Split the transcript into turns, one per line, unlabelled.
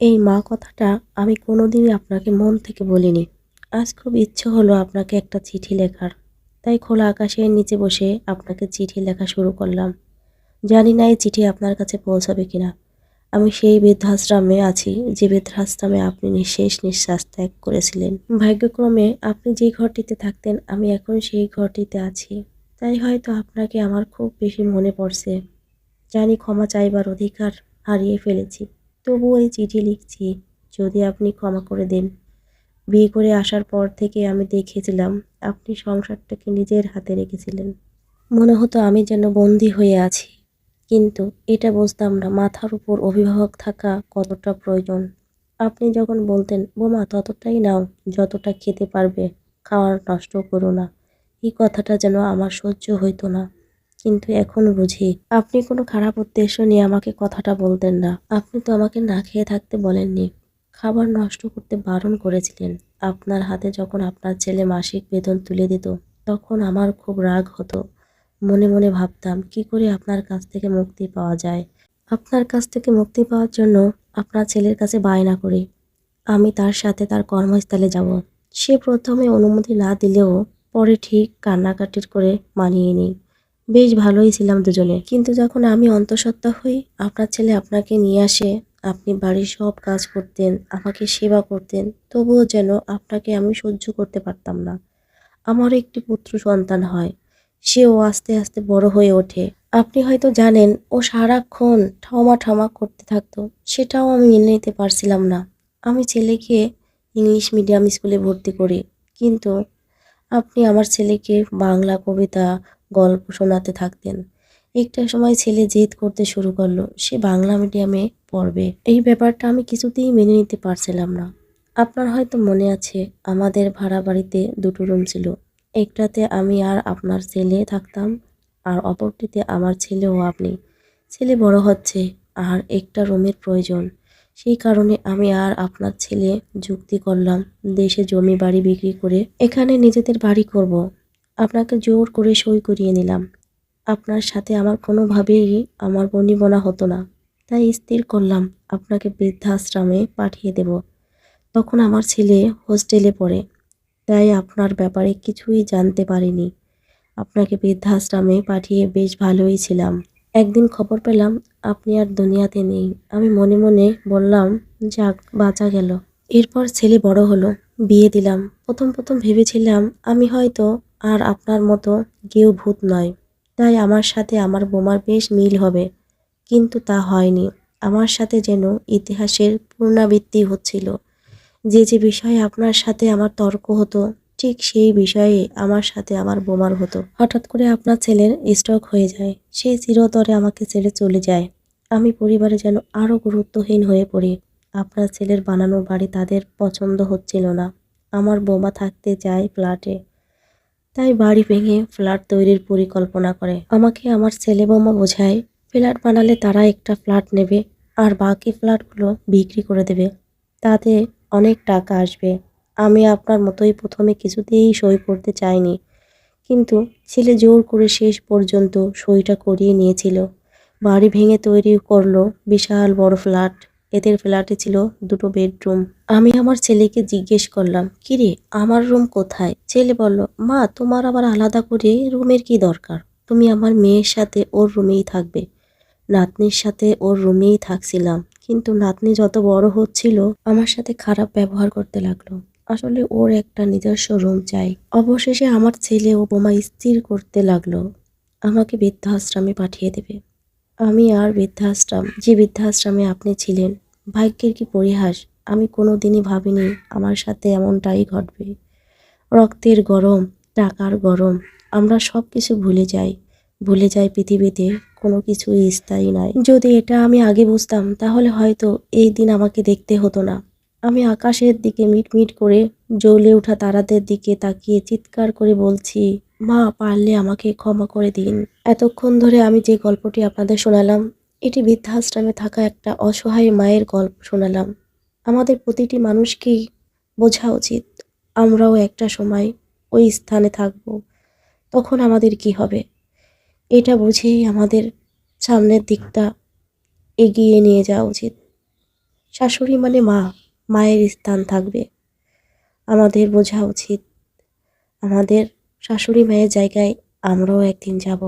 এই মা কথাটা আমি কোনোদিনই আপনাকে মন থেকে বলিনি। আজ খুব ইচ্ছে হলো আপনাকে একটা চিঠি লেখার। তাই খোলা আকাশের নিচে বসে আপনাকে চিঠি লেখা শুরু করলাম। জানি না এই চিঠি আপনার কাছে পৌঁছাবে কিনা। আমি সেই বৃদ্ধাশ্রমে আছি, যে বৃদ্ধাশ্রমে আপনি নিঃশেষ নিঃশ্বাস ত্যাগ করেছিলেন। ভাগ্যক্রমে আপনি যে ঘরটিতে থাকতেন, আমি এখন সেই ঘরটিতে আছি। তাই হয়তো আপনাকে আমার খুব বেশি মনে পড়ছে। জানি ক্ষমা চাইবার অধিকার হারিয়ে ফেলেছি। তবুও এই চিঠি লিখছি, যদি আপনি ক্ষমা করে দেন। বিয়ে করে আসার পর থেকে আমি দেখেছিলাম আপনি সংসারটাকে নিজের হাতে রেখেছিলেন। মনে হতো আমি যেন বন্দি হয়ে আছি, কিন্তু এটা বুঝতাম না মাথার উপর অভিভাবক থাকা কতটা প্রয়োজন। আপনি যখন বলতেন, বোমা, ততটাই নাও, যতটা খেতে পারবে, খাওয়ার নষ্ট করো না। এই কথাটা যেন আমার সহ্য হইতো না। কিন্তু এখন বুঝি আপনি কোনো খারাপ উদ্দেশ্য নিয়ে আমাকে কথাটা বলতেন না। আপনি তো আমাকে না খেয়ে থাকতে বলেননি। খাবার নষ্ট করতে বারণ করেছিলেন। আপনার হাতে যখন আপনার ছেলে মাসিক বেতন তুলে দিত, তখন আমার খুব রাগ হতো। মনে মনে ভাবতাম, কি করে আপনার কাছ থেকে মুক্তি পাওয়া যায়? আপনার কাছ থেকে মুক্তি পাওয়ার জন্য আপনার ছেলের কাছে বায়না করি। আমি তার সাথে তার কর্মস্থলে যাব। সে প্রথমে অনুমতি না দিলেও পরে ঠিক কান্নাকাটির করে মানিয়ে নিই। বেশ ভালোই ছিলাম দুজনে। কিন্তু যখন আমি অন্তঃসত্ত্বা হই, আপনার ছেলে আপনাকে নিয়ে আসে, আপনি বাড়ির সব কাজ করতেন, আমাকে সেবা করতেন, তবুও যেন আপনাকে আমি সহ্য করতে পারতাম না। আমারও একটি পুত্র সন্তান হয়, সেও আস্তে আস্তে বড় হয়ে ওঠে। আপনি হয়তো জানেন, ও সারাক্ষণ ঠামা ঠামা করতে থাকতো, সেটাও আমি মেনে নিতে পারছিলাম না। আমি ছেলেকে ইংলিশ মিডিয়াম স্কুলে ভর্তি করি, কিন্তু আপনি আমার ছেলেকে বাংলা কবিতা গল্প শোনাতে থাকতেন। একটা সময় ছেলে জেদ করতে শুরু করল, সে বাংলা মিডিয়ামে পড়বে। এই ব্যাপারটা আমি কিছুতেই মেনে নিতে পারছিলাম না। আপনার হয়তো মনে আছে, আমাদের ভাড়া বাড়িতে দুটো রুম ছিল। একটাতে আমি আর আপনার ছেলে থাকতাম, আর অপরটিতে আমার ছেলে ও আপনি। ছেলে বড় হচ্ছে, আর একটা রুমের প্রয়োজন। সেই কারণে আমি আর আপনার ছেলে যুক্তি করলাম, দেশে জমি বাড়ি বিক্রি করে এখানে নিজেদের বাড়ি করব। আপনাকে জোর করে সই করিয়ে নিলাম। আপনার সাথে আমার কোনোভাবেই আমার বনিবনা হতো না। তাই স্থির করলাম, আপনাকে বৃদ্ধাশ্রমে পাঠিয়ে দেব। তখন আমার ছেলে হোস্টেলে পড়ে। তাই আপনার ব্যাপারে কিছুই জানতে পারিনি। আপনাকে বৃদ্ধাশ্রমে পাঠিয়ে বেশ ভালোই ছিলাম। একদিন খবর পেলাম, আপনি আর দুনিয়াতে নেই। আমি মনে মনে বললাম, যাক, বাঁচা গেল। এরপর ছেলে বড় হলো, বিয়ে দিলাম। প্রথম প্রথম ভেবেছিলাম, আমি হয়তো আর আপনার মতো কেউ ভূত নয়। তাই আমার সাথে আমার বোমার বেশ মিল হবে। কিন্তু তা হয়নি। আমার সাথে যেন ইতিহাসের পুনরাবৃত্তি হচ্ছিল। যে যে বিষয়ে আপনার সাথে আমার তর্ক হতো, ঠিক সেই বিষয়ে আমার সাথে আমার বোমার হতো। হঠাৎ করে আপনার ছেলের স্ট্রোক হয়ে যায়। সে চিরতরে আমাকে ছেড়ে চলে যায়। আমি পরিবারে যেন আরও গুরুত্বহীন হয়ে পড়ি। আপনার ছেলের বানানো বাড়ি তাদের পছন্দ হচ্ছিল না। আমার বোমা থাকতে চায় ফ্ল্যাটে। তাই বাড়ি ভেঙে ফ্ল্যাট তৈরির পরিকল্পনা করে। আমাকে আমার ছেলে বোমা বোঝায়, ফ্ল্যাট বানালে তারা একটা ফ্ল্যাট নেবে আর বাকি ফ্ল্যাটগুলো বিক্রি করে দেবে। তাতে অনেক টাকা আসবে। আমি আপনার মতোই প্রথমে কিছুতেই সই করতে চাইনি। কিন্তু ছেলে জোর করে শেষ পর্যন্ত সইটা করিয়ে নিয়েছিল। বাড়ি ভেঙে তৈরি করল বিশাল বড় ফ্ল্যাট। এদের ফ্ল্যাটে ছিল দুটো বেডরুম। আমি আমার ছেলেকে জিজ্ঞেস করলাম, কিরে, আমার রুম কোথায়? ছেলে বলল, মা, তোমার আবার আলাদা করে রুমের কি দরকার? তুমি আমার মেয়ের সাথে ওর রুমেই থাকবে। নাতনির সাথে ওর রুমেই থাকছিলাম, কিন্তু নাতনি যত বড় হচ্ছিল, আমার সাথে খারাপ ব্যবহার করতে লাগল। আসলে ওর একটা নিজস্ব রুম চাই। অবশেষে আমার ছেলে ও বোমা স্থির করতে লাগল। আমাকে বৃদ্ধাশ্রমে পাঠিয়ে দেবে। আমি আর বৃদ্ধাশ্রম, যে বৃদ্ধাশ্রমে আপনি ছিলেন, ভাগ্যের কি পরিহাস? আমি কোনো দিনই ভাবিনি আমার সাথে এমনটাই ঘটবে। রক্তের গরম, টাকার গরম, আমরা সব কিছু ভুলে যাই। ভুলে যাই পৃথিবীতে কোনো কিছুই স্থায়ী নয় যদি এটা আমি আগে বুঝতাম, তাহলে হয়তো এই দিন আমাকে দেখতে হতো না। আমি আকাশের দিকে মিটমিট করে জ্বলে ওঠা তারাদের দিকে তাকিয়ে চিৎকার করে বলছি মা, পারলে আমাকে ক্ষমা করে দিন। এতক্ষণ ধরে আমি যে গল্পটি আপনাদের শোনালাম, এটি বৃদ্ধাশ্রমে থাকা একটা অসহায় মায়ের গল্প শোনালাম। আমাদের প্রতিটি মানুষকেই বোঝা উচিত, আমরাও একটা সময় ওই স্থানে থাকব। তখন আমাদের কি হবে? এটা বুঝেই আমাদের সামনের দিকটা এগিয়ে নিয়ে যাওয়া উচিত। শাশুড়ি মানে মা, মায়ের স্থান থাকবে। আমাদের বোঝা উচিত, আমাদের শাশুড়ি মায়ের জায়গায় আমরাও একদিন যাব।